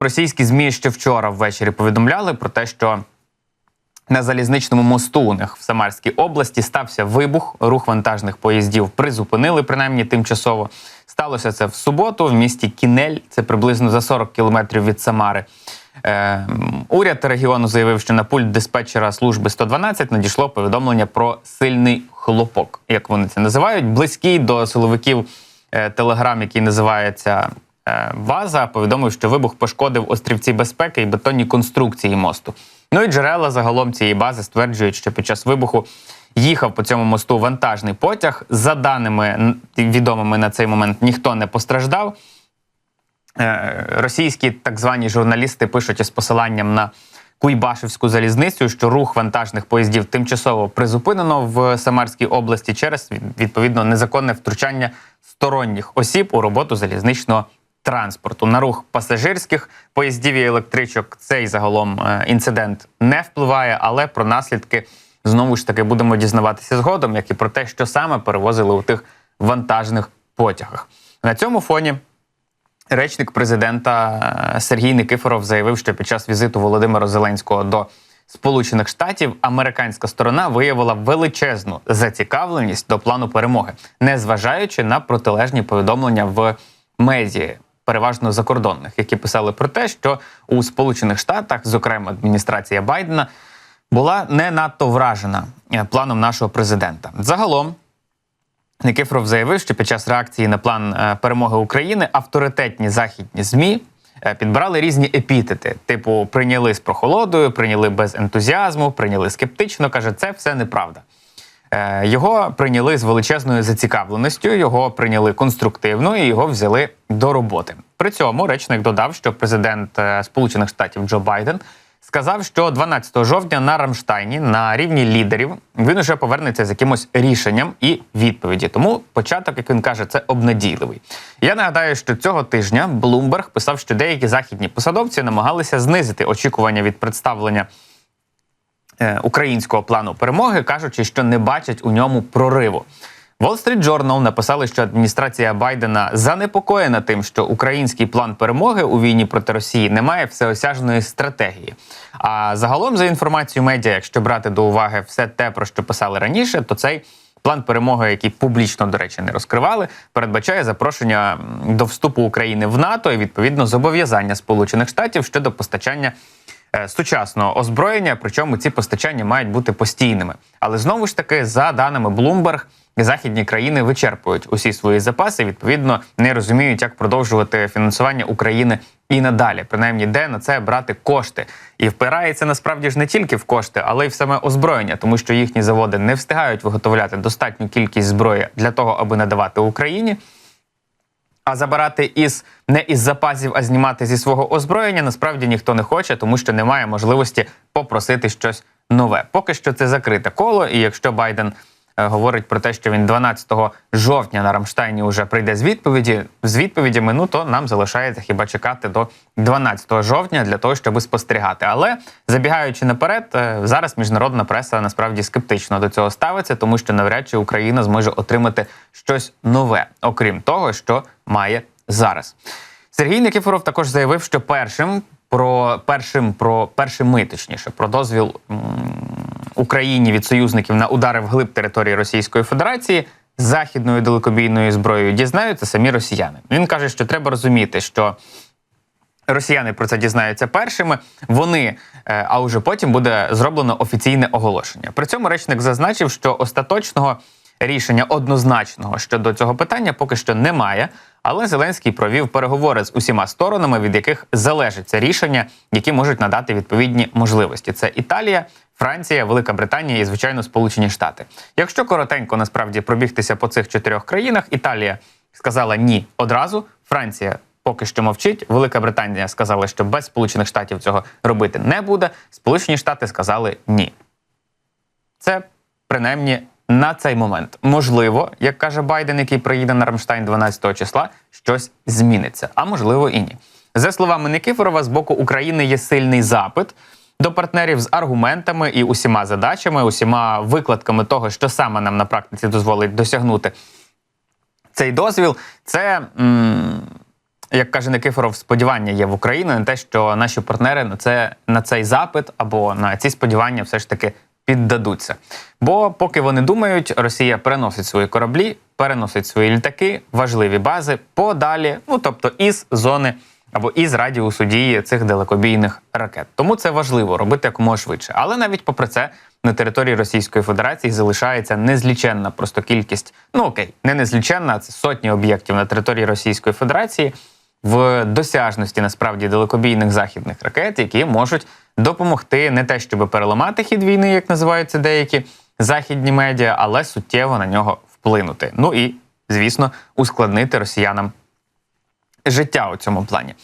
Російські змі ще вчора ввечері повідомляли про те, що на залізничному мосту у них в Самарській області стався вибух. Рух вантажних поїздів призупинили принаймні тимчасово. Сталося це в суботу в місті Кінель, це приблизно за 40 кілометрів від Самари. Е, уряд регіону заявив, що на пульт диспетчера служби 112 надійшло повідомлення про сильний хлопок, як вони це називають, близький до силовиків е, телеграм, який називається Ваза, повідомив, що вибух пошкодив острівці безпеки і бетонні конструкції мосту. Ну і джерела загалом цієї бази стверджують, що під час вибуху їхав по цьому мосту вантажний потяг. За даними відомими на цей момент, ніхто не постраждав. Е, Російські так звані журналісти пишуть із посиланням на Куйбашевську залізницю, що рух вантажних поїздів тимчасово призупинено в Самарській області через відповідно незаконне втручання сторонніх осіб у роботу залізничного транспорту. На рух пасажирських поїздів і електричок цей загалом е, інцидент не впливає, але про наслідки знову ж таки будемо дізнаватися згодом, як і про те, що саме перевозили у тих вантажних потягах. На цьому фоні Речник президента е, Сергій Никифоров заявив, що під час візиту Володимира Зеленського до Сполучених Штатів американська сторона виявила величезну зацікавленість до плану перемоги, незважаючи на протилежні повідомлення в медіа, переважно закордонних, які писали про те, що у Сполучених Штатах, зокрема адміністрація Байдена, була не надто вражена е, планом нашого президента. Загалом. Никифоров заявив, що під час реакції на план е, перемоги України авторитетні західні змі е, підбирали різні епітети, типу прийняли з прохолодою, прийняли без ентузіазму, прийняли скептично. каже, це все неправда. Е, Його прийняли з величезною зацікавленістю, його прийняли конструктивно і його взяли до роботи. При цьому речник додав, що президент е, Сполучених Штатів Джо Байден сказав, що 12 жовтня на Рамштайні на рівні лідерів він уже повернеться з якимось рішенням і відповіді. Тому початок, як він каже, це обнадійливий. Я нагадаю, що цього тижня Блумберг писав, що деякі західні посадовці намагалися знизити очікування від представлення українського плану перемоги, кажучи, що не бачать у ньому прориву. Wall Street Journal написали, що адміністрація Байдена занепокоєна тим, що український план перемоги у війні проти Росії не має всеосяжної стратегії. А загалом, за інформацією медіа, якщо брати до уваги все те, про що писали раніше, то цей план перемоги, який публічно, до речі, не розкривали, передбачає запрошення до вступу України в НАТО і відповідно зобов'язання Сполучених Штатів щодо постачання е, сучасного озброєння. Причому ці постачання мають бути постійними. Але знову ж таки, за даними Bloomberg, західні країни вичерпують усі свої запаси. Відповідно, не розуміють, як продовжувати фінансування України і надалі, принаймні, де на це брати кошти. І впирається насправді ж не тільки в кошти, але й в саме озброєння, тому що їхні заводи не встигають виготовляти достатню кількість зброї для того, аби надавати Україні. А забирати із не із запасів, а знімати зі свого озброєння насправді ніхто не хоче, тому що немає можливості попросити щось нове. Поки що це закрите коло. І якщо Байден говорить про те, що він 12 жовтня на Рамштайні вже прийде з відповіді з відповідями, ну то нам залишається хіба чекати до 12 жовтня для того, щоб спостерігати. Але забігаючи наперед, е, зараз міжнародна преса насправді скептично до цього ставиться, тому що навряд чи Україна зможе отримати щось нове, окрім того, що має зараз. Сергій Никифоров також заявив, що першим про першим про першими, точніше, про дозвіл Україні від союзників на удари вглиб території Російської Федерації західною далекобійною зброєю дізнаються самі росіяни. Він каже, що треба розуміти, що Росіяни про це дізнаються першими. Вони, е, а вже потім буде зроблено офіційне оголошення. При цьому речник зазначив, що остаточного рішення однозначного щодо цього питання поки що немає. Але Зеленський провів переговори з усіма сторонами, від яких залежить це рішення, які можуть надати відповідні можливості. Це Італія, Франція, Велика Британія і, звичайно, Сполучені Штати. Якщо коротенько насправді пробігтися по цих чотирьох країнах, Італія сказала ні одразу. Франція поки що мовчить. Велика Британія сказала, що без Сполучених Штатів цього робити не буде. Сполучені Штати сказали ні. Це принаймні на цей момент. Можливо, як каже Байден, який приїде на Рамштайн 12 числа, щось зміниться, а можливо і ні. За словами Никифорова, з боку України є сильний запит до партнерів з аргументами і усіма задачами, усіма викладками того, що саме нам на практиці дозволить досягнути цей дозвіл. Це як каже Никифоров, сподівання є в Україні на те, що наші партнери на це на цей запит або на ці сподівання все ж таки піддадуться. Бо поки вони думають, Росія переносить свої кораблі, переносить свої літаки, важливі бази подалі, ну тобто із зони або із радіусу дії цих далекобійних ракет. Тому це важливо робити якомога швидше. Але навіть попри це на території Російської Федерації залишається незліченна просто кількість. Ну окей, не незліченна, це сотні об'єктів на території Російської Федерації в досяжності насправді далекобійних західних ракет, які можуть допомогти не те, щоб переламати хід війни, як називаються деякі західні медіа, але суттєво на нього вплинути. Ну і звісно, ускладнити росіянам життя у цьому плані.